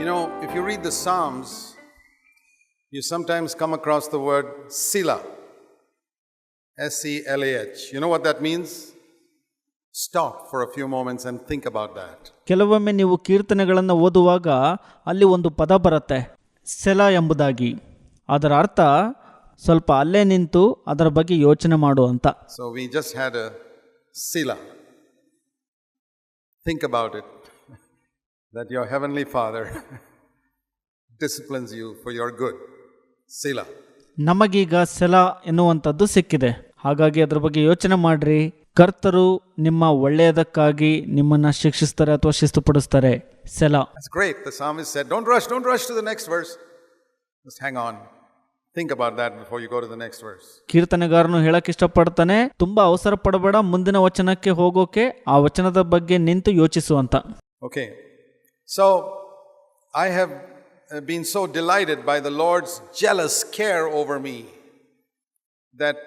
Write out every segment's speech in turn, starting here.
You know, if you read the Psalms, you sometimes come across the word Sila. S E L A H. You know what that means? Stop for a few moments and think about that. ಕೆಲವೊಮ್ಮೆ ನೀವು ಕೀರ್ತನೆಗಳನ್ನು ಓದುವಾಗ ಅಲ್ಲಿ ಒಂದು ಪದ ಬರುತ್ತೆ ಸೆಲ ಎಂಬುದಾಗಿ ಅದರ ಅರ್ಥ ಸ್ವಲ್ಪ ಅಲ್ಲೇ ನಿಂತು ಅದರ ಬಗ್ಗೆ ಯೋಚನೆ ಮಾಡು ಅಂತ So we just had a Sila. Think about it that your Heavenly Father disciplines you for your good. Sila. ನಮಗೀಗ ಸೆಲ ಎನ್ನುವಂಥದ್ದು ಸಿಕ್ಕಿದೆ ಹಾಗಾಗಿ ಅದ್ರ ಬಗ್ಗೆ ಯೋಚನೆ ಮಾಡ್ರಿ ಕರ್ತರು ನಿಮ್ಮ ಒಳ್ಳೆಯದಕ್ಕಾಗಿ ನಿಮ್ಮನ್ನ ಶಿಕ್ಷಿಸ್ತಾರೆ ಅಥವಾ ಶಿಸ್ತುಪಡಿಸ್ತಾರೆ ಸೆಲ That's great. The psalmist said, Don't rush, don't rush to the next verse. Just hang on. Think about that before you go to the next verse. ಕೀರ್ತನೆಗಾರನು ಹೇಳಕ್ ಇಷ್ಟಪಡ್ತಾನೆ ತುಂಬಾ ಅವಸರ ಪಡಬೇಡ ಮುಂದಿನ ವಚನಕ್ಕೆ ಹೋಗೋಕೆ ಆ ವಚನದ ಬಗ್ಗೆ ನಿಂತು ಯೋಚಿಸು ಅಂತ Okay. So I have uh, been so delighted by the Lord's jealous care over me that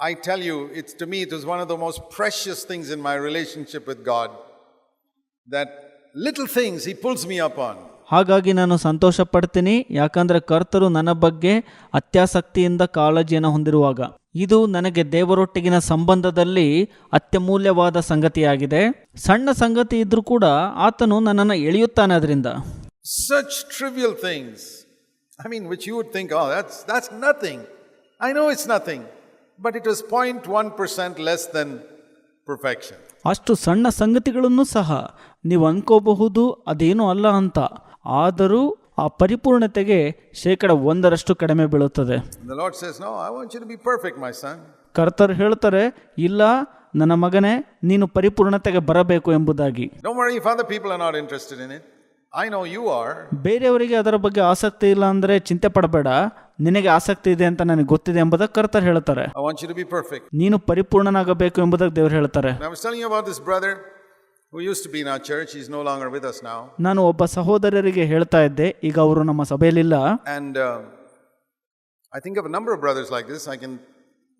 I tell you, it's to me, it was one of the most precious things in my relationship with God. That little things He pulls me up on. ಹಾಗಾಗಿ ನಾನು ಸಂತೋಷ ಪಡ್ತೀನಿ ಯಾಕಂದ್ರೆ ಕರ್ತರು ನನ್ನ ಬಗ್ಗೆ ಅತ್ಯಾಸಕ್ತಿಯಿಂದ ಕಾಳಜಿಯನ್ನು ಹೊಂದಿರುವಾಗ ಇದು ನನಗೆ ದೇವರೊಟ್ಟಿಗಿನ ಸಂಬಂಧದಲ್ಲಿ ಅತ್ಯಮೂಲ್ಯವಾದ ಸಂಗತಿಯಾಗಿದೆ. ಸಣ್ಣ ಸಂಗತಿ ಇದ್ರೂ ಕೂಡ ಆತನು ನನ್ನನ್ನು ಎಳೆಯುತ್ತಾನೆ ಅದರಿಂದ such trivial things I mean which you think that's nothing I know it's nothing but it was point one percent less than perfection ಅಷ್ಟು ಸಣ್ಣ ಸಂಗತಿಗಳನ್ನು ಸಹ ನೀವು ಅನ್ಕೋಬಹುದು ಅದೇನು ಅಲ್ಲ ಅಂತ. ಆದರೂ ಆ ಪರಿಪೂರ್ಣತೆಗೆ ಶೇಕಡ ಒಂದರಷ್ಟು ಕಡಿಮೆ ಬೀಳುತ್ತದೆ. ಕರ್ತರ್ ಹೇಳ್ತಾರೆ ಇಲ್ಲ ನನ್ನ ಮಗನೇ ನೀನು ಪರಿಪೂರ್ಣತೆಗೆ ಬರಬೇಕು ಎಂಬುದಾಗಿ. ಬೇರೆಯವರಿಗೆ ಅದರ ಬಗ್ಗೆ ಆಸಕ್ತಿ ಇಲ್ಲ ಅಂದರೆ ಚಿಂತೆ ಪಡಬೇಡ. ನಿನಗೆ ಆಸಕ್ತಿ ಇದೆ ಅಂತ ನನಗೆ ಗೊತ್ತಿದೆ ಎಂಬುದಾಗಿ ಕರ್ತರ್ ಹೇಳ್ತಾರೆ. ನೀನು ಪರಿಪೂರ್ಣನಾಗಬೇಕು ಎಂಬುದಾಗಿ ದೇವರು ಹೇಳ್ತಾರೆ. Who used to be in our church. He's no longer with us now. ನಾನು ಒಬ್ಬ ಸಹೋದರರಿಗೆ ಹೇಳ್ತಾ ಇದ್ದೆ ಈಗ ಅವರು ನಮ್ಮ ಸಭೆಯಲ್ಲಿಲ್ಲ And uh, I think of a number of brothers like this. I can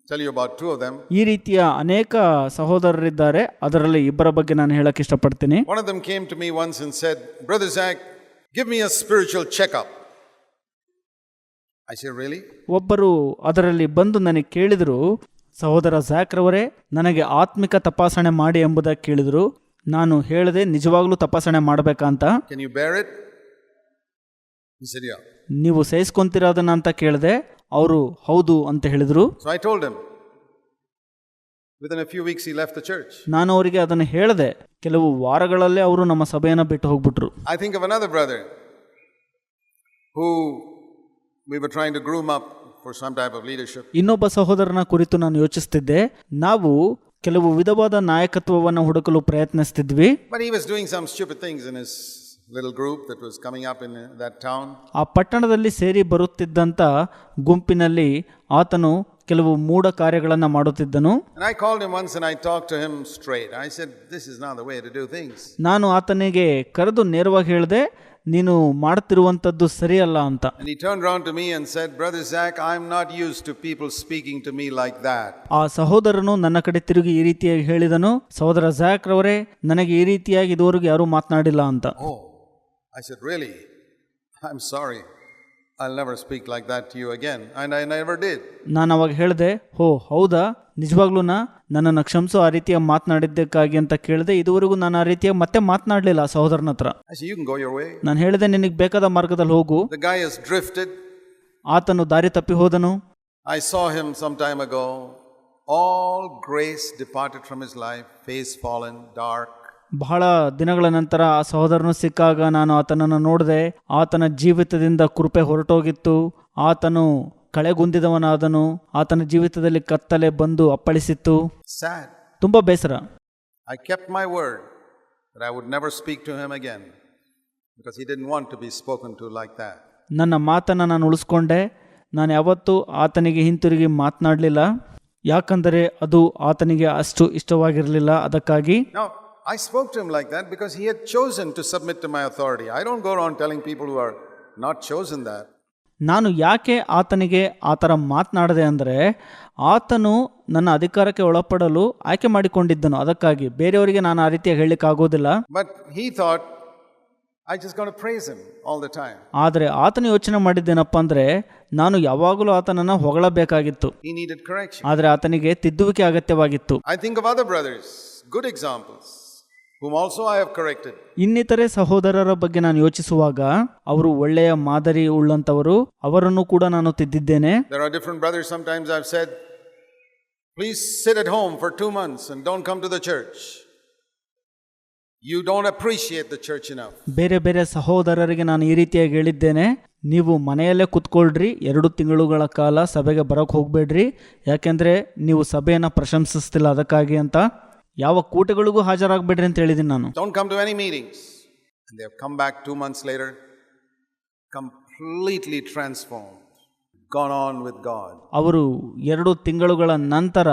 tell you about two of them. ಈ ರೀತಿಯ ಅನೇಕ ಸಹೋದರರಿದ್ದಾರೆ ಅದರಲ್ಲಿ ಇಬ್ಬರ ಬಗ್ಗೆ ನಾನು ಹೇಳಕ್ ಇಷ್ಟಪಡ್ತೀನಿ One of them came to me once and said, Brother Zach, give me a spiritual checkup. I said, Really? ಒಬ್ಬರು ಅದರಲ್ಲಿ ಬಂದು ನನಗೆ ಕೇಳಿದರು ಸಹೋದರ ಜ್ಯಾಕ್ರವರೇ ನನಗೆ ಆತ್ಮಿಕ ತಪಾಸಣೆ ಮಾಡಿ ಎಂಬುದಾಗಿ ಕೇಳಿದರು ನಾನು ಹೇಳಿದೆ ನಿಜವಾಗ್ಲೂ ತಪಾಸಣೆ ಮಾಡಬೇಕಂತ Can you bear it? He said, Yeah. ನೀವು ಸಹಿಸ್ಕೊಂತಿರೋದನ್ನ ಅಂತ ಕೇಳಿದೆ ಅವರು ಹೌದು ಅಂತ ಹೇಳಿದರು So I told him. Within a few weeks, he left the church. ನಾನು ಅವರಿಗೆ ಅದನ್ನು ಹೇಳಿದೆ ಕೆಲವು ವಾರಗಳಲ್ಲೇ ಅವರು ನಮ್ಮ ಸಭೆಯನ್ನು ಬಿಟ್ಟು ಹೋಗ್ಬಿಟ್ರು I think of another brother who we were trying to groom up for some type of leadership. ಇನ್ನೊಬ್ಬ ಸಹೋದರನ ಕುರಿತು ನಾನು ಯೋಚಿಸ್ತಿದ್ದೆ ನಾವು ಕೆಲವು ವಿಧವಾದ ನಾಯಕತ್ವವನ್ನು ಹುಡುಕಲು ಪ್ರಯತ್ನಿಸ್ತಿದ್ವಿ. Some group coming in town ಆ ಪಟ್ಟಣದಲ್ಲಿ ಸೇರಿ ಬರುತ್ತಿದ್ದಂತ ಗುಂಪಿನಲ್ಲಿ ಆತನು ಕೆಲವು ಮೂಢ ಕಾರ್ಯಗಳನ್ನು ಮಾಡುತ್ತಿದ್ದನು. Once to I this is the things ನಾನು ಆತನಿಗೆ ಕರೆದು ನೇರವಾಗಿ ಹೇಳಿದೆ ನೀನು ಮಾಡುತ್ತಿರುವಂಥದ್ದು ಸರಿಯಲ್ಲ ಅಂತ. ಆ ಸಹೋದರನು ನನ್ನ ಕಡೆ ತಿರುಗಿ ಈ ರೀತಿಯಾಗಿ ಹೇಳಿದನು ಸಹೋದರ ಜಾಕ್ ರವರೇ ನನಗೆ ಈ ರೀತಿಯಾಗಿ ಇದುವರೆಗೂ ಯಾರೂ ಮಾತನಾಡಿಲ್ಲ ಅಂತ. I said really I am sorry I'll never speak like that to you again. And I never did. ನಾನು ಅವಾಗ ಹೇಳಿದೆ ಹೋ ಹೌದಾ ನಿಜವಾಗ್ಲೂನಾ ನನ್ನನ್ನು ಕ್ಷಮಿಸು ಆ ರೀತಿಯಾಗಿ ಮಾತನಾಡಿದ್ದಕ್ಕಾಗಿ ಅಂತ ಕೇಳಿದೆ ಇದುವರೆಗೂ ನಾನು ಆ ರೀತಿಯಾಗಿ ಮತ್ತೆ ಮಾತನಾಡಲಿಲ್ಲ ಆ ಸಹೋದರನ ಹತ್ರ I said, You can go your way. ನಾನು ಹೇಳಿದೆ ನಿನಗೆ ಬೇಕಾದ ಮಾರ್ಗದಲ್ಲಿ ಹೋಗು The guy has drifted. ಆತನು ದಾರಿ ತಪ್ಪಿ ಹೋದನು I saw him some time ago. All grace departed from his life, face fallen, dark. ಬಹಳ ದಿನಗಳ ನಂತರ ಆ ಸಹೋದರನು ಸಿಕ್ಕಾಗ ನಾನು ಆತನನ್ನು ನೋಡಿದೆ ಆತನ ಜೀವಿತದಿಂದ ಕೃಪೆ ಹೊರಟೋಗಿತ್ತು ಆತನು ಕಳೆಗುಂದಿದವನಾದನು ಆತನ ಜೀವಿತದಲ್ಲಿ ಕತ್ತಲೆ ಬಂದು ಅಪ್ಪಳಿಸಿತ್ತು. ಸರ್ ತುಂಬ ಬೇಸರ. I kept my word I would never speak to him again because because he want to be spoken to like that. ನನ್ನ ಮಾತನ್ನು ನಾನು ಉಳಿಸ್ಕೊಂಡೆ ನಾನು ಯಾವತ್ತೂ ಆತನಿಗೆ ಹಿಂತಿರುಗಿ ಮಾತನಾಡಲಿಲ್ಲ ಯಾಕಂದರೆ ಅದು ಆತನಿಗೆ ಅಷ್ಟು ಇಷ್ಟವಾಗಿರಲಿಲ್ಲ ಅದಕ್ಕಾಗಿ I spoke to him like that because he had chosen to submit to my authority. I don't go around telling people who are not chosen that. ನಾನು ಯಾಕೆ ಆತನಿಗೆ ಆ ಥರ ಮಾತನಾಡಿದೆ ಅಂದರೆ ಆತನು ನನ್ನ ಅಧಿಕಾರಕ್ಕೆ ಒಳಪಡಲು ಆಯ್ಕೆ ಮಾಡಿಕೊಂಡಿದ್ದನು ಅದಕ್ಕಾಗಿ ಬೇರೆಯವರಿಗೆ ನಾನು ಆ ರೀತಿಯಾಗಿ ಹೇಳಲಿಕ್ಕಾಗೋದಿಲ್ಲ But he thought I just going to praise him all the time. ಆದರೆ ಆತನ ಯೋಚನೆ ಮಾಡಿದ್ದೇನಪ್ಪ ಅಂದರೆ ನಾನು ಯಾವಾಗಲೂ ಆತನನ್ನು ಹೊಗಳಬೇಕಾಗಿತ್ತು. ಆದರೆ ಆತನಿಗೆ ತಿದ್ದುವಿಕೆ ಅಗತ್ಯವಾಗಿತ್ತು I think other brothers, good examples, we all so I of ಇನ್ನಿತರೆ ಸಹೋದರರ ಬಗ್ಗೆ ನಾನು ಯೋಚಿಸುವಾಗ ಅವರು ಒಳ್ಳೆಯ ಮಾದರಿ ಉಳ್ಳಂತವರು ಅವರನ್ನು ಕೂಡ ನಾನು ತಿದ್ದಿದ್ದೇನೆ. ಬೇರೆ ಬೇರೆ ಸಹೋದರರಿಗೆ ನಾನು ಈ ರೀತಿಯಾಗಿ ಹೇಳಿದ್ದೇನೆ ನೀವು ಮನೆಯಲ್ಲೇ ಕುತ್ಕೊಳ್ರಿ ಎರಡು ತಿಂಗಳುಗಳ ಕಾಲ ಸಭೆಗೆ ಬರೋಕೆ ಹೋಗ್ಬೇಡ್ರಿ ಯಾಕೆಂದ್ರೆ ನೀವು ಸಭೆಯನ್ನು ಪ್ರಶಂಸಿಸ್ತಿಲ್ಲ ಅದಕ್ಕಾಗಿ ಅಂತ. ಯಾವ ಕೂಟಗಳಿಗೂ ಹಾಜರಾಗಬೇಡ್ರಿ ಅಂತ ಹೇಳಿದ್ದೀನಿ ನಾನು don't come to any meetings And they have come back two months later, completely transformed, gone on with God. ಅವರು ಎರಡು ತಿಂಗಳುಗಳ ನಂತರ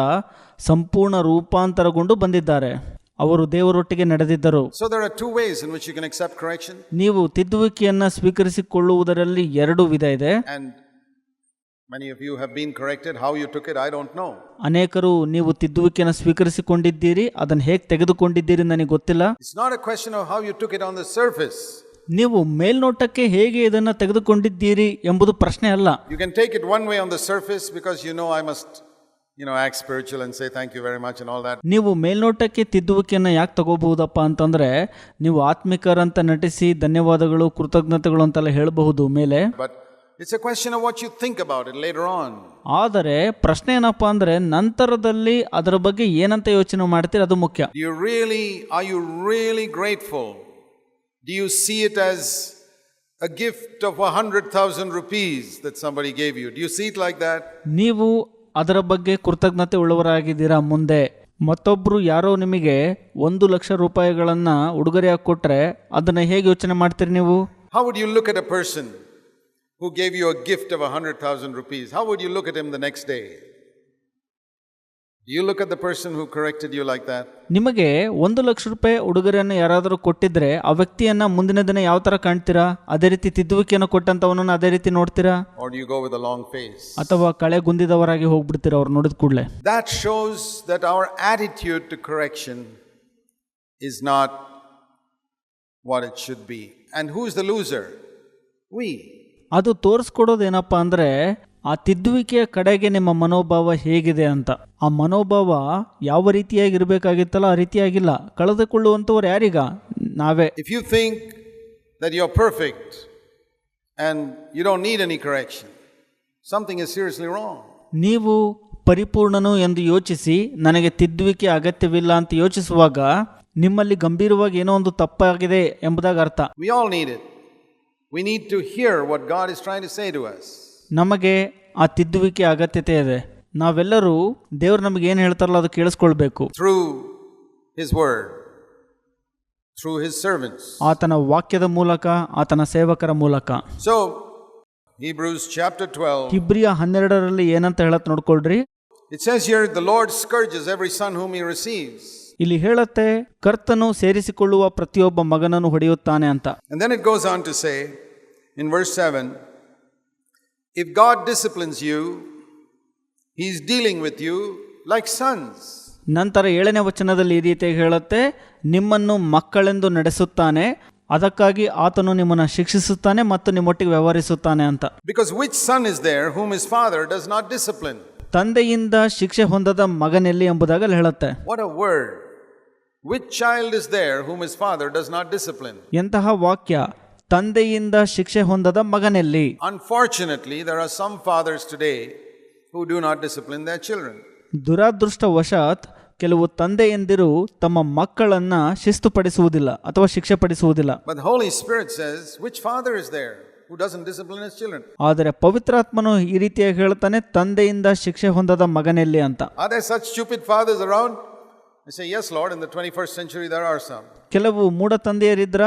ಸಂಪೂರ್ಣ ರೂಪಾಂತರಗೊಂಡು ಬಂದಿದ್ದಾರೆ ಅವರು ದೇವರೊಟ್ಟಿಗೆ ನಡೆದಿದ್ದರು So there are two ways in which you can accept correction. ನೀವು ತಿದ್ದುವಿಕೆಯನ್ನು ಸ್ವೀಕರಿಸಿಕೊಳ್ಳುವುದರಲ್ಲಿ ಎರಡು ವಿಧ ಇದೆ And ಅನೇಕರು ನೀವು ತಿದ್ದುವಿಕೆಯನ್ನು ಸ್ವೀಕರಿಸಿಕೊಂಡಿದ್ದೀರಿ ಅದನ್ನು ಹೇಗೆ ತೆಗೆದುಕೊಂಡಿದ್ದೀರಿ ನನಗೆ ಗೊತ್ತಿಲ್ಲ. It's not a question of how you took it on the surface. ನೀವು ಮೇಲ್ನೋಟಕ್ಕೆ ಹೇಗೆ ಇದನ್ನು ತೆಗೆದುಕೊಂಡಿದ್ದೀರಿ ಎಂಬುದು ಪ್ರಶ್ನೆ ಅಲ್ಲ. You can take it one way on the surface because you know I must you know, act spiritual and say thank you very much and all that. ನೀವು ಮೇಲ್ನೋಟಕ್ಕೆ ತಿದ್ದುವಿಕೆಯನ್ನು ಯಾಕೆ ತಗೋಬಹುದಪ್ಪ ಅಂತಂದ್ರೆ ನೀವು ಆತ್ಮಿಕರಂತ ನಟಿಸಿ ಧನ್ಯವಾದಗಳು ಕೃತಜ್ಞತೆಗಳು ಅಂತೆಲ್ಲ ಹೇಳಬಹುದು ಮೇಲೆ. But it's a question of what you think about it later on ಆದರೆ ಪ್ರಶ್ನೆ ಏನಪ್ಪ ಅಂದ್ರೆ ನಂತರದಲ್ಲಿ ಅದರ ಬಗ್ಗೆ ಏನಂತ ಯೋಚನೆ ಮಾಡ್ತೀರಿ ಅದು ಮುಖ್ಯ. You really are you really grateful do you see it as a a gift of a hundred thousand rupees that somebody gave you? Do you see it like that? ನೀವು ಅದರ ಬಗ್ಗೆ ಕೃತಜ್ಞತೆ ಉಳ್ಳವರಾಗಿದ್ದೀರಾ ಮುಂದೆ? ಮತ್ತೊಬ್ಬರು ಯಾರೋ ನಿಮಗೆ ಒಂದು ಲಕ್ಷ ರೂಪಾಯಿಗಳನ್ನು ಉಡುಗೊರೆಯಾಗಿ ಕೊಟ್ಟರೆ ಅದನ್ನು ಹೇಗೆ ಯೋಚನೆ ಮಾಡ್ತೀರಿ ನೀವು? How would you look at a person? Who gave you a gift of a hundred thousand rupees? How would you look at him the next day? Do you look at the person who corrected you like that? ನಿಮಗೆ ಒಂದು ಲಕ್ಷ ರೂಪಾಯಿ ಉಡುಗೊರೆಯನ್ನು ಯಾರಾದರೂ ಕೊಟ್ಟಿದ್ರೆ ಆ ವ್ಯಕ್ತಿಯನ್ನ ಮುಂದಿನ ದಿನ ಯಾವ ತರ ಕಾಣ್ತೀರಾ ಅದೇ ರೀತಿ ತಿದ್ದುವಿಕೆಯನ್ನು ಕೊಟ್ಟಂತವನನ್ನು ಅದೇ ರೀತಿ ನೋಡ್ತೀರಾ Or do you go with a long face? ಅಥವಾ ಕಳೆ ಗುಂದಿದವರಾಗಿ ಹೋಗ್ಬಿಡ್ತೀರಾ ಅವ್ರು ನೋಡಿದ ಕೂಡಲೇ That shows that our attitude to correction is not what it should be. And who's the loser? We. ಅದು ತೋರಿಸ್ಕೊಡೋದೇನಪ್ಪ ಅಂದ್ರೆ ಆ ತಿದ್ದುವಿಕೆಯ ಕಡೆಗೆ ನಿಮ್ಮ ಮನೋಭಾವ ಹೇಗಿದೆ ಅಂತ. ಆ ಮನೋಭಾವ ಯಾವ ರೀತಿಯಾಗಿ ಇರಬೇಕಾಗಿತ್ತಲ್ಲ ಆ ರೀತಿಯಾಗಿಲ್ಲ. ಕಳೆದುಕೊಳ್ಳುವಂಥವ್ರು ಯಾರೀಗ? ನಾವೇ. If you think that you are perfect and you don't need any correction something is seriously wrong ನೀವು ಪರಿಪೂರ್ಣನು ಎಂದು ಯೋಚಿಸಿ ನನಗೆ ತಿದ್ದುವಿಕೆ ಅಗತ್ಯವಿಲ್ಲ ಅಂತ ಯೋಚಿಸುವಾಗ ನಿಮ್ಮಲ್ಲಿ ಗಂಭೀರವಾಗಿ ಏನೋ ಒಂದು ತಪ್ಪಾಗಿದೆ ಎಂಬುದಾಗಿ ಅರ್ಥ. We all need it. We need to hear what God is try to say to us ನಮಗೆ ಆ ತಿದ್ದುವಿಕೆ ಅಗತ್ಯತೆ ಇದೆ. ನಾವೆಲ್ಲರೂ ದೇವರು ನಮಗೆ ಏನು ಹೇಳ್ತಾರಲ್ಲ ಅದು ಕೇಳಿಸ್ಕೊಳ್ಬೇಕು. Through his word through his servants ಆತನ ವಾಕ್ಯದ ಮೂಲಕ ಆತನ ಸೇವಕರ ಮೂಲಕ. ಸೊ ಹಿಬ್ರೂಸ್ ಚಾಪ್ಟರ್ 12 ಇಬ್ರಿಯ 12 ರಲ್ಲಿ ಏನಂತ ಹೇಳತ್ ನೋಡಿಕೊಳ್ಳಿ it says here the lord scourges every son whom he receives ಇಲ್ಲಿ ಹೇಳುತ್ತೆ ಕರ್ತನು ಸೇರಿಸಿಕೊಳ್ಳುವ ಪ್ರತಿಯೊಬ್ಬ ಮಗನನ್ನು ಹೊಡೆಯುತ್ತಾನೆ ಅಂತ And then it goes on to say in verse 7 if God disciplines you, He's dealing with you like sons. ನಂತರ ಏಳನೇ ವಚನದಲ್ಲಿ ಈ ರೀತಿಯಾಗಿ ಹೇಳುತ್ತೆ ನಿಮ್ಮನ್ನು ಮಕ್ಕಳೆಂದು ನಡೆಸುತ್ತಾನೆ ಅದಕ್ಕಾಗಿ ಆತನು ನಿಮ್ಮನ್ನು ಶಿಕ್ಷಿಸುತ್ತಾನೆ ಮತ್ತು ನಿಮ್ಮೊಟ್ಟಿಗೆ ವ್ಯವಹರಿಸುತ್ತಾನೆ ಅಂತ Because which son is there whom his father does not discipline? ತಂದೆಯಿಂದ ಶಿಕ್ಷೆ ಹೊಂದದ ಮಗನೆಲ್ಲಿ ಎಂಬುದಾಗಿ ಹೇಳುತ್ತೆ What a word. Which child is there whom his father does not discipline? ಎಂತಹ ವಾಕ್ಯ ತಂದೆಯಿಂದ ಶಿಕ್ಷೆ ಹೊಂದದ ಮಗನೆಲ್ಲಿ Unfortunately, there are some fathers today who do not discipline their children. ದುರಾದೃಷ್ಟವಶಾತ್ ಕೆಲವು ತಂದೆಯಂದಿರು ತಮ್ಮ ಮಕ್ಕಳನ್ನ ಶಿಸ್ತುಪಡಿಸುವುದಿಲ್ಲ ಅಥವಾ ಶಿಕ್ಷೆ ಪಡಿಸುವುದಿಲ್ಲ But the Holy Spirit says, which father is there who doesn't discipline his children? ಆದರೆ ಪವಿತ್ರಾತ್ಮನು ಈ ರೀತಿಯಾಗಿ ಹೇಳ್ತಾನೆ ತಂದೆಯಿಂದ ಶಿಕ್ಷೆ ಹೊಂದದ ಮಗನೆಲ್ಲಿ ಅಂತ there such stupid fathers around? ಕೆಲವು ಮೂಢ ತಂದೆಯರಿದ್ರ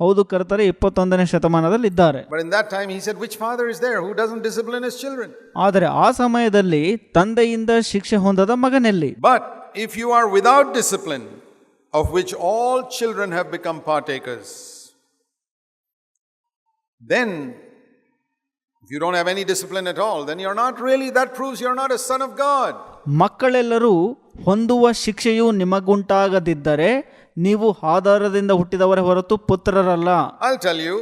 ಹೌದು ಕರ್ತಾರೆ ಇಪ್ಪತ್ತೊಂದನೇ ಶತಮಾನದಲ್ಲಿ ಇದ್ದಾರೆ But in that time, he said, which father is there who doesn't discipline his children? ಆದರೆ ಆ ಸಮಯದಲ್ಲಿ ತಂದೆಯಿಂದ ಶಿಕ್ಷೆ ಹೊಂದದ ಮಗನೆಲ್ಲಿ But if you are without discipline, of which all children have become partakers, then if you don't have any discipline at all, then you're not really, that proves you're not a son of God. ಮಕ್ಕಳೆಲ್ಲರೂ ಹೊಂದುವ ಶಿಕ್ಷೆಯು ನಿಮಗುಂಟಾಗದಿದ್ದರೆ ನೀವು ಆಧಾರದಿಂದ ಹುಟ್ಟಿದವರೇ ಹೊರತು ಪುತ್ರರಲ್ಲ I'll tell you.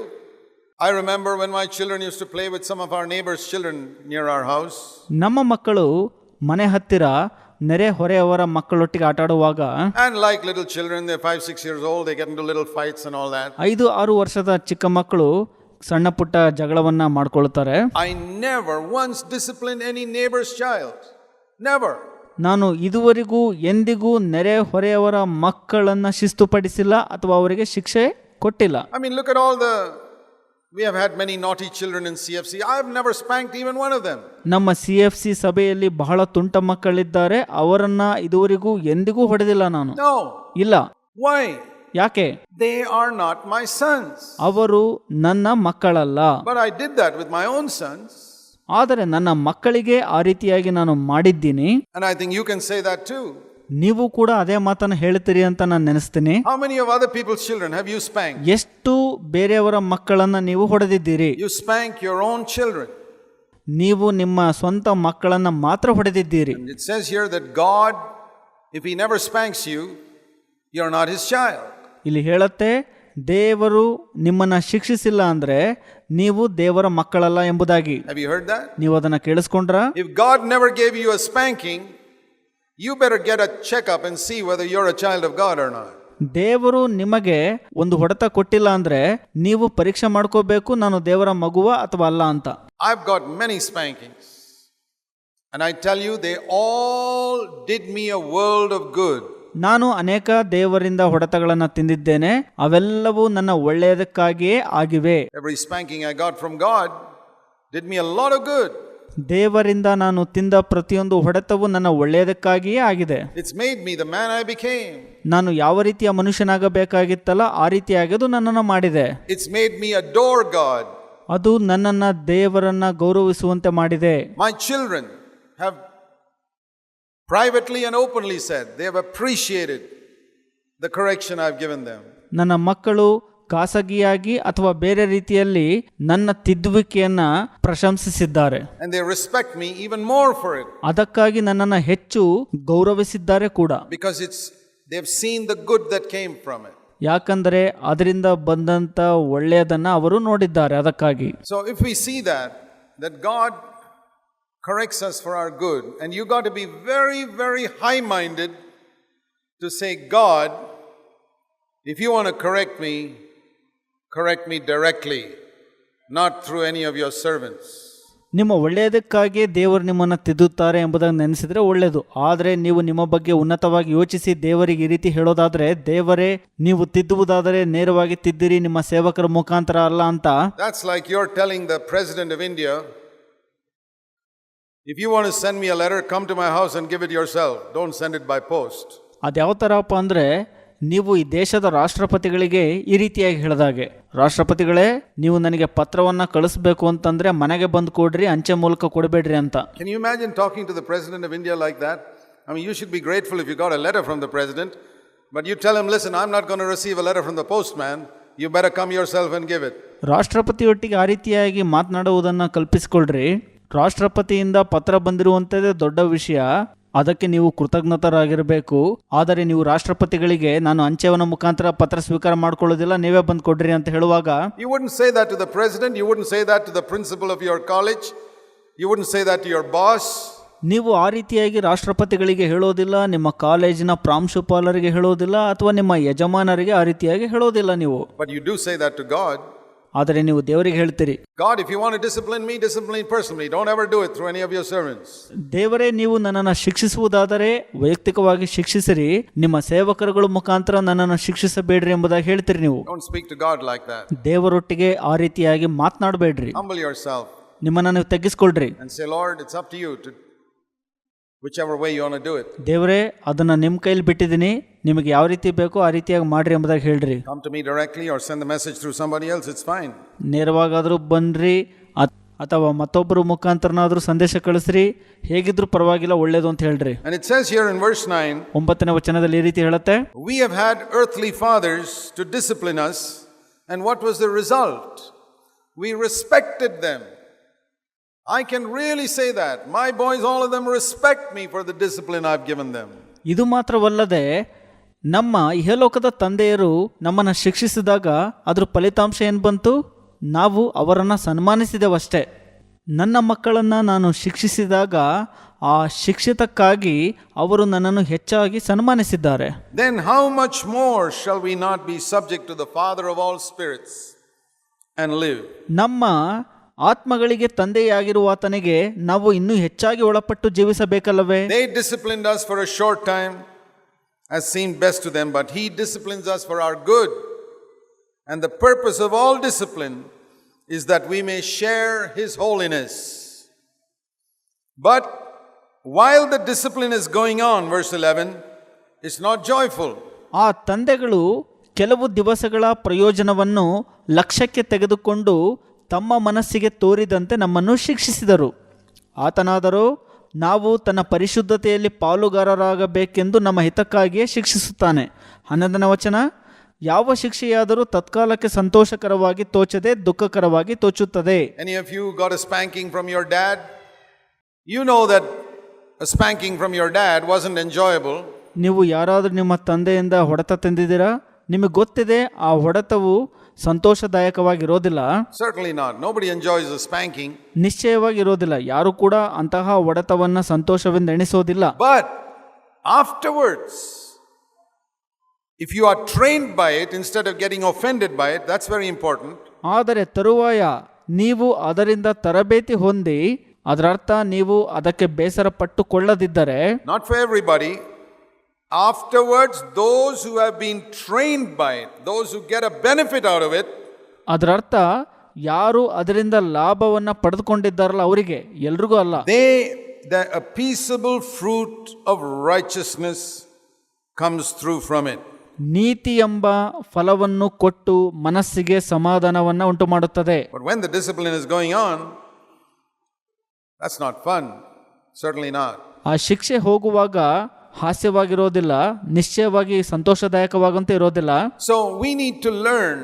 I remember when my children used to play with some of our neighbors' children near our house. ನಮ್ಮ ಮಕ್ಕಳು ಮನೆ ಹತ್ತಿರ ನೆರೆ ಹೊರೆಯವರ ಮಕ್ಕಳೊಟ್ಟಿಗೆ ಆಟ ಆಡುವಾಗ And like little children, they're five, six years old, they get into little fights and all that. ಐದು ಆರು ವರ್ಷದ ಚಿಕ್ಕ ಮಕ್ಕಳು ಸಣ್ಣ ಪುಟ್ಟ ಜಗಳವನ್ನ ಮಾಡ್ಕೊಳ್ತಾರೆ I never once discipline any neighbours child. Never ನಾನು ಇದುವರೆಗೂ ಎಂದಿಗೂ ನೆರೆ ಹೊರೆಯವರ ಮಕ್ಕಳನ್ನ ಶಿಸ್ತುಪಡಿಸಿಲ್ಲ ಅಥವಾ ಅವರಿಗೆ ಶಿಕ್ಷೆ ಕೊಟ್ಟಿಲ್ಲ I mean, look at all the. We have had many naughty children in CFC. Have never spanked even one of them. ನಮ್ಮ ಸಿ ಎಫ್ ಸಿ ಸಭೆಯಲ್ಲಿ ಬಹಳ ತುಂಟ ಮಕ್ಕಳಿದ್ದಾರೆ ಅವರನ್ನ ಇದುವರೆಗೂ ಎಂದಿಗೂ ಹೊಡೆದಿಲ್ಲ ನಾನು No. ಇಲ್ಲ Why? ಯಾಕೆ? They are not my sons ಅವರು ನನ್ನ ಮಕ್ಕಳಲ್ಲ. But I did that with my own sons ಆದರೆ ನನ್ನ ಮಕ್ಕಳಿಗೆ ಆ ರೀತಿಯಾಗಿ ನಾನು ಮಾಡಿದ್ದೀನಿ. And I think you can say that to ನೀವು ಕೂಡ ಅದೇ ಮಾತನ್ನು ಹೇಳ್ತೀರಿ ಅಂತ ನಾನು ನೆನೆಸ್ತೀನಿ. How many of other peoples children have you spank ಎಷ್ಟು ಬೇರೆಯವರ ಮಕ್ಕಳನ್ನು ನೀವು ಹೊಡೆದಿದ್ದೀರಿ? You spank your own children ನೀವು ನಿಮ್ಮ ಸ್ವಂತ ಮಕ್ಕಳನ್ನು ಮಾತ್ರ ಹೊಡೆದಿದ್ದೀರಿ. It says here that God if he never spanks you you are not his child ಇಲ್ಲಿ ಹೇಳತ್ತೆ ದೇವರು ನಿಮ್ಮನ್ನ ಶಿಕ್ಷಿಸಿಲ್ಲ ಅಂದ್ರೆ ನೀವು ದೇವರ ಮಕ್ಕಳಲ್ಲ ಎಂಬುದಾಗಿ. ನೀವು ಅದನ್ನ ಕೇಳಿಸ್ಕೊಂಡ್ರ? God you spanking you check up see child of God ದೇವರು ನಿಮಗೆ ಒಂದು ಹೊಡೆತ ಕೊಟ್ಟಿಲ್ಲ ಅಂದ್ರೆ ನೀವು ಪರೀಕ್ಷೆ ಮಾಡ್ಕೋಬೇಕು ನಾನು ದೇವರ ಮಗುವ ಅಥವಾ ಅಲ್ಲ ಅಂತ. I got many spanking and I tell you they all did me a world of good ನಾನು ಅನೇಕ ದೇವರಿಂದ ಹೊಡೆತಗಳನ್ನು ತಿಂದಿದ್ದೇನೆ ಅವೆಲ್ಲವೂ ನನ್ನ ಒಳ್ಳೆಯದಕ್ಕಾಗಿಯೇ ಆಗಿವೆ. ದೇವರಿಂದ ನಾನು ತಿಂದ ಪ್ರತಿಯೊಂದು ಹೊಡೆತವು ನನ್ನ ಒಳ್ಳೆಯದಕ್ಕಾಗಿಯೇ ಆಗಿದೆ. ನಾನು ಯಾವ ರೀತಿಯ ಮನುಷ್ಯನಾಗಬೇಕಾಗಿತ್ತಲ್ಲ ಆ ರೀತಿಯಾಗಿ ಅದು ನನ್ನನ್ನು ಮಾಡಿದೆ. It's made me adore God ಅದು ನನ್ನನ್ನ ದೇವರನ್ನ ಗೌರವಿಸುವಂತೆ ಮಾಡಿದೆ. My children have privately and openly said they have appreciated the correction i've given them. ನನ್ನ ಮಕ್ಕಳು ಖಾಸಗಿಯಾಗಿ ಅಥವಾ ಬೇರೆ ರೀತಿಯಲ್ಲಿ ನನ್ನ ತಿದ್ದುವಿಕೆಯನ್ನ ಪ್ರಶಂಸಿಸಿದ್ದಾರೆ. Respect me even more for ಅದಕ್ಕಾಗಿ ನನ್ನನ್ನು ಹೆಚ್ಚು ಗೌರವಿಸಿದ್ದಾರೆ ಕೂಡ. Because it's they have seen the good that came from it ಯಾಕಂದ್ರೆ ಅದರಿಂದ ಬಂದಂತ ಒಳ್ಳೆಯದನ್ನ ಅವರು ನೋಡಿದ್ದಾರೆ ಅದಕ್ಕಾಗಿ. So if we see that that God corrects us for our good, and you got to be very, very high minded to say, God, if you want to correct me, correct me directly, not through any of your servants. ನಿಮ್ಮ ಒಳ್ಳೆಯದಕ್ಕಾಗಿ ದೇವರು ನಿಮ್ಮನ್ನು ತಿದ್ದುತ್ತಾರೆ ಎಂಬುದನ್ನು ನೆನೆಸಿದ್ರೆ ಒಳ್ಳೆಯದು ಆದರೆ ನೀವು ನಿಮ್ಮ ಬಗ್ಗೆ ಉನ್ನತವಾಗಿ ಯೋಚಿಸಿ ದೇವರಿಗೆ ಈ ರೀತಿ ಹೇಳೋದಾದ್ರೆ ದೇವರೇ ನೀವು ತಿದ್ದುವುದಾದರೆ ನೇರವಾಗಿ ತಿದ್ದಿರಿ ನಿಮ್ಮ ಸೇವಕರ ಮುಖಾಂತರ ಅಲ್ಲ ಅಂತ That's like you're telling the President of you want you want to send me a letter, come to my house and give it yourself. Don't send it by post. ಅದ್ಯಾವ ಥರಪ್ಪ ಅಂದರೆ ನೀವು ಈ ದೇಶದ ರಾಷ್ಟ್ರಪತಿಗಳಿಗೆ ಈ ರೀತಿಯಾಗಿ ಹೇಳಿದಾಗೆ ರಾಷ್ಟ್ರಪತಿಗಳೇ ನೀವು ನನಗೆ ಪತ್ರವನ್ನು ಕಳಿಸ್ಬೇಕು ಅಂತಂದ್ರೆ ಮನೆಗೆ ಬಂದು ಕೊಡ್ರಿ ಅಂಚೆ ಮೂಲಕ ಕೊಡಬೇಡ್ರಿ ಅಂತ Can you imagine talking to the President of India like that? I mean, you should be grateful if you got a letter from the President, but you tell him, listen, I'm not going to receive a letter from the postman. You better come yourself and give it. ರಾಷ್ಟ್ರಪತಿಯೊಟ್ಟಿಗೆ ಆ ರೀತಿಯಾಗಿ ಮಾತನಾಡುವುದನ್ನು ಕಲ್ಪಿಸಿಕೊಳ್ಳ್ರಿ ರಾಷ್ಟ್ರಪತಿಯಿಂದ ಪತ್ರ ಬಂದಿರುವಂಥದ್ದೇ ದೊಡ್ಡ ವಿಷಯ ಅದಕ್ಕೆ ನೀವು ಕೃತಜ್ಞತರಾಗಿರಬೇಕು ಆದರೆ ನೀವು ರಾಷ್ಟ್ರಪತಿಗಳಿಗೆ ನಾನು ಅಂಚೆವನ ಮುಖಾಂತರ ಪತ್ರ ಸ್ವೀಕಾರ ಮಾಡ್ಕೊಳ್ಳೋದಿಲ್ಲ ನೀವೇ ಬಂದು ಕೊಡ್ರಿ ಅಂತ ಹೇಳುವಾಗ wouldn't say that to the President. You wouldn't say that to the principal of your college. You wouldn't say that to your boss. ನೀವು ಆ ರೀತಿಯಾಗಿ ರಾಷ್ಟ್ರಪತಿಗಳಿಗೆ ಹೇಳೋದಿಲ್ಲ ನಿಮ್ಮ ಕಾಲೇಜಿನ ಪ್ರಾಂಶುಪಾಲರಿಗೆ ಹೇಳೋದಿಲ್ಲ ಅಥವಾ ನಿಮ್ಮ ಯಜಮಾನರಿಗೆ ಆ ರೀತಿಯಾಗಿ ಹೇಳೋದಿಲ್ಲ ನೀವು but you do say that to God. ಆದರೆ ನೀವು ದೇವರಿಗೆ ಹೇಳ್ತೀರಿ God if you want to discipline me discipline personally don't ever do it through any of your servants ದೇವರೇ ನೀವು ನನ್ನನ್ನು ಶಿಕ್ಷಿಸುವುದಾದರೆ ವೈಯಕ್ತಿಕವಾಗಿ ಶಿಕ್ಷಿಸಿರಿ ನಿಮ್ಮ ಸೇವಕರುಗಳ ಮುಖಾಂತರ ನನ್ನನ್ನು ಶಿಕ್ಷಿಸಬೇಡ್ರಿ ಎಂಬುದಾಗಿ ಹೇಳ್ತೀರಿ ನೀವು. Don't speak to God like that ದೇವರೊಟ್ಟಿಗೆ ಆ ರೀತಿಯಾಗಿ ಮಾತನಾಡಬೇಡ್ರಿ. ಹಂಬಲ್ ಯುವರ್ ಸೆಲ್ಫ್ ನಿಮ್ಮನ್ನು ನೀವು ತಗ್ಗಿಸಿಕೊಳ್ಳ್ರಿ and say lord it's up to you to whichever way you want to do it. ದೇವರೇ ಅದನ್ನ ನಿಮ್ಮ ಕೈಲಿ ಬಿಟ್ಟಿದ್ದೀನಿ ನಿಮಗೆ ಯಾವ ರೀತಿ ಬೇಕೋ ಆ ರೀತಿಯಾಗಿ ಮಾಡ್ರಿ ಎಂಬುದಾಗಿ ಹೇಳ್ರಿ Come to me directly or send the message through somebody else, it's fine. ನೇರವಾಗಾದರೂ ಬನ್ರಿ ಅತ್- ಅಥವಾ ಮತ್ತೊಬ್ಬರ ಮುಖಾಂತರನಾದರೂ ಸಂದೇಶ ಕಳಿಸ್ರಿ ಹೇಗಿದ್ರೂ ಪರವಾಗಿಲ್ಲ ಒಳ್ಳೇದು ಅಂತ ಹೇಳ್ರಿ And it says here in verse 9 ಒಂಬತ್ತನೇ ವಚನದಲ್ಲಿ ಈ ರೀತಿ ಹೇಳುತ್ತೆ We have had earthly fathers to discipline us, and what was the result? We respected them. I can really say that. My boys, all of them respect me for the discipline I've given them. ಇದು ಮಾತ್ರವಲ್ಲದೆ ನಮ್ಮ ಇಹಲೋಕದ ತಂದೆಯರು ನಮ್ಮನ್ನು ಶಿಕ್ಷಿಸಿದಾಗ ಅದರ ಫಲಿತಾಂಶ ಏನು ಬಂತು ನಾವು ಅವರನ್ನು ಸನ್ಮಾನಿಸಿದೆವಷ್ಟೇ ನನ್ನ ಮಕ್ಕಳನ್ನು ನಾನು ಶಿಕ್ಷಿಸಿದಾಗ ಆ ಶಿಕ್ಷಿತಕ್ಕಾಗಿ ಅವರು ನನ್ನನ್ನು ಹೆಚ್ಚಾಗಿ ಸನ್ಮಾನಿಸಿದ್ದಾರೆ Then how much more shall we not be subject to the Father of all spirits and live? ನಮ್ಮ ಆತ್ಮಗಳಿಗೆ ತಂದೆಯಾಗಿರುವ ಆತನಿಗೆ ನಾವು ಇನ್ನೂ ಹೆಚ್ಚಾಗಿ ಒಳಪಟ್ಟು ಜೀವಿಸಬೇಕಲ್ಲವೇ They disciplined us for a short time as seemed best to them, but He disciplines us for our good. And the purpose of all discipline is that we may share His holiness. But while the discipline is going on, verse 11, it's not joyful. ಆ ತಂದೆಗಳು ಕೆಲವು ದಿವಸಗಳ ಪ್ರಯೋಜನವನ್ನು ಲಕ್ಷ್ಯಕ್ಕೆ ತೆಗೆದುಕೊಂಡು ತಮ್ಮ ಮನಸ್ಸಿಗೆ ತೋರಿದಂತೆ ನಮ್ಮನ್ನು ಶಿಕ್ಷಿಸಿದರು ಆತನಾದರೂ ನಾವು ತನ್ನ ಪರಿಶುದ್ಧತೆಯಲ್ಲಿ ಪಾಲುಗಾರರಾಗಬೇಕೆಂದು ನಮ್ಮ ಹಿತಕ್ಕಾಗಿಯೇ ಶಿಕ್ಷಿಸುತ್ತಾನೆ ಹನ್ನೊಂದನೇ ವಚನ ಯಾವ ಶಿಕ್ಷೆಯಾದರೂ ತತ್ಕಾಲಕ್ಕೆ ಸಂತೋಷಕರವಾಗಿ ತೋಚದೆ ದುಃಖಕರವಾಗಿ ತೋಚುತ್ತದೆ Any of you got a spanking from your dad? You know that a spanking from your dad wasn't enjoyable. ನೀವು ಯಾರಾದರೂ ನಿಮ್ಮ ತಂದೆಯಿಂದ ಹೊಡೆತ ತಂದಿದ್ದೀರಾ ನಿಮಗೆ ಗೊತ್ತಿದೆ ಆ ಹೊಡೆತವು ಸಂತೋಷದಾಯಕವಾಗಿರೋದಿಲ್ಲ. ಇರೋದಿಲ್ಲ ಸರ್ಟನ್ಲಿ ಎಂಜಾಯ್ಸ್ ಅ ಸ್ಪ್ಯಾಂಕಿಂಗ್ ನಿಶ್ಚಯವಾಗಿ ಯಾರು ಕೂಡ ಅಂತಹ ವಡತವನ್ನ ಸಂತೋಷದಿಂದ ಎಣಿಸೋದಿಲ್ಲ. But afterwards if you are train by it instead of getting offended by it that's very important ಆದರೆ ತರುವಾಯ ನೀವು ಅದರಿಂದ ತರಬೇತಿ ಹೊ んで ಅದರರ್ಥ ನೀವು ಅದಕ್ಕೆ ಬೇಸರ ಪಟ್ಟುಕೊಳ್ಳದಿದ್ದರೆ not for everybody Afterwards, those who have been trained by it, those who get a benefit out of it, ಅದರರ್ಥ ಯಾರು ಅದರಿಂದ ಲಾಭವನ್ನು ಪಡೆದುಕೊಂಡಿದ್ದಾರಲ್ಲ ಅವರಿಗೆ ಎಲ್ರಿಗೂ ಅಲ್ಲ they the a peaceable fruit of righteousness comes through from it. ನೀತಿ ಎಂಬ ಫಲವನ್ನು ಕೊಟ್ಟು ಮನಸ್ಸಿಗೆ ಸಮಾಧಾನವನ್ನು ಉಂಟು ಮಾಡುತ್ತದೆ But when the discipline is going on, that's not fun. Certainly not. ಆ ಶಿಕ್ಷೆ ಹೋಗುವಾಗ ಹಾಸ್ಯವಾಗಿರೋದಿಲ್ಲ ನಿಶ್ಚಯವಾಗಿ ಸಂತೋಷದಾಯಕವಾಗಂತ ಇರೋದಿಲ್ಲ. So we need to learn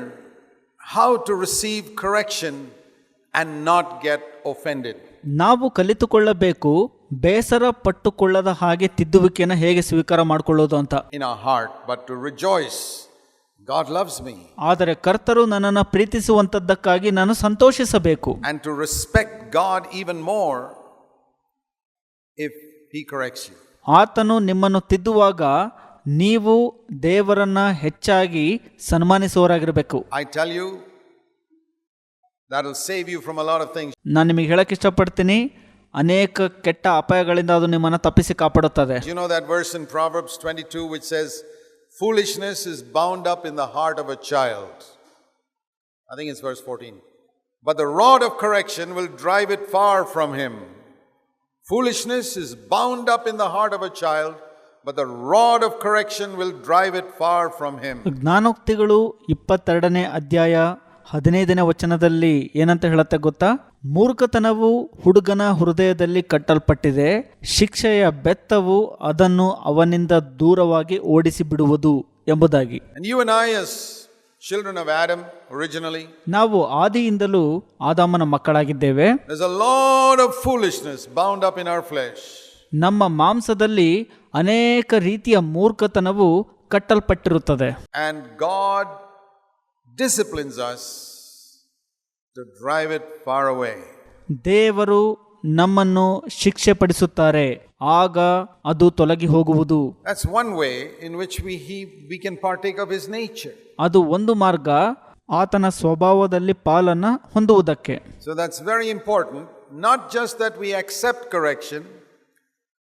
how to receive correction and not get offended ನಾವು ಕಲಿತುಕೊಳ್ಳಬೇಕು ಬೇಸರ ಪಟ್ಟುಕೊಳ್ಳದ ಹಾಗೆ ತಿದ್ದುವಿಕೆಯನ್ನು ಹೇಗೆ ಸ್ವೀಕಾರ ಮಾಡಿಕೊಳ್ಳೋದು ಅಂತ. In heart but to rejoice God loves me ಆದರೆ ಕರ್ತರು ನನ್ನನ್ನು ಪ್ರೀತಿಸುವಂತದ್ದಕ್ಕಾಗಿ ನಾನು ಸಂತೋಷಿಸಬೇಕು. And to respect God even more if he correction ಆತನು ನಿಮ್ಮನ್ನು ತಿದ್ದುವಾಗ ನೀವು ದೇವರನ್ನ ಹೆಚ್ಚಾಗಿ ಸನ್ಮಾನಿಸುವವರಾಗಿರಬೇಕು tell you will save you from a lot of things. ನಾನು ನಿಮಗೆ ಹೇಳಕ್ಕೆ ಇಷ್ಟಪಡ್ತೀನಿ ಅನೇಕ ಕೆಟ್ಟ ಅಪಾಯಗಳಿಂದ ಅದು ನಿಮ್ಮನ್ನು ತಪ್ಪಿಸಿ ಕಾಪಾಡುತ್ತದೆ you know that verse in Proverbs 22 which says, Foolishness is bound up in the heart of a child? I think it's verse 14. But the rod of correction will drive it far from him. Foolishness is bound up in the heart of a child, but the rod of correction will drive it far from him. ಜ್ಞಾನೋಕ್ತಿಗಳು ಇಪ್ಪತ್ತೆರಡನೇ ಅಧ್ಯಾಯ ಹದಿನೈದನೇ ವಚನದಲ್ಲಿ ಏನಂತ ಹೇಳುತ್ತೆ ಗೊತ್ತಾ ಮೂರ್ಖತನವು ಹುಡುಗನ ಹೃದಯದಲ್ಲಿ ಕಟ್ಟಲ್ಪಟ್ಟಿದೆ ಶಿಕ್ಷೆಯ ಬೆತ್ತವು ಅದನ್ನು ಅವನಿಂದ ದೂರವಾಗಿ ಓಡಿಸಿ ಬಿಡುವುದು ಎಂಬುದಾಗಿ And you and I, as children of Adam originally, ನಾವು ಆದಿಯಿಂದಲೂ ಆದಾಮನ ಮಕ್ಕಳಾಗಿದ್ದೇವೆ there's a lot of foolishness bound up in our flesh. ನಮ್ಮ ಮಾಂಸದಲ್ಲಿ ಅನೇಕ ರೀತಿಯ ಮೂರ್ಖತನವು ಕಟ್ಟಲ್ಪಟ್ಟಿರುತ್ತದೆ And God disciplines us to drive it far away. ದೇವರು ನಮ್ಮನ್ನು ಶಿಕ್ಷೆ ಪಡಿಸುತ್ತಾರೆ ಆಗ ಅದು ತೊಲಗಿ ಹೋಗುವುದು. ಅದು ಒಂದು ಮಾರ್ಗ ಆತನ ಸ್ವಭಾವದಲ್ಲಿ ಪಾಲನ ಹೊಂದುವುದಕ್ಕೆ. So that's very important not just that we accept correction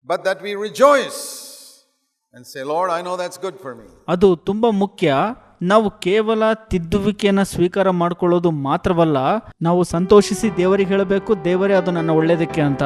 but that we rejoice and say Lord I know that's good for me ಅದು ತುಂಬಾ ಮುಖ್ಯ ನಾವು ಕೇವಲ ತಿದ್ದುವಿಕೆಯನ್ನು ಸ್ವೀಕಾರ ಮಾಡಿಕೊಳ್ಳೋದು ಮಾತ್ರವಲ್ಲ, ನಾವು ಸಂತೋಷಿಸಿ ದೇವರಿಗೆ ಹೇಳಬೇಕು, ದೇವರೇ ಅದು ನನ್ನ ಒಳ್ಳೆಯದಕ್ಕೆ ಅಂತ.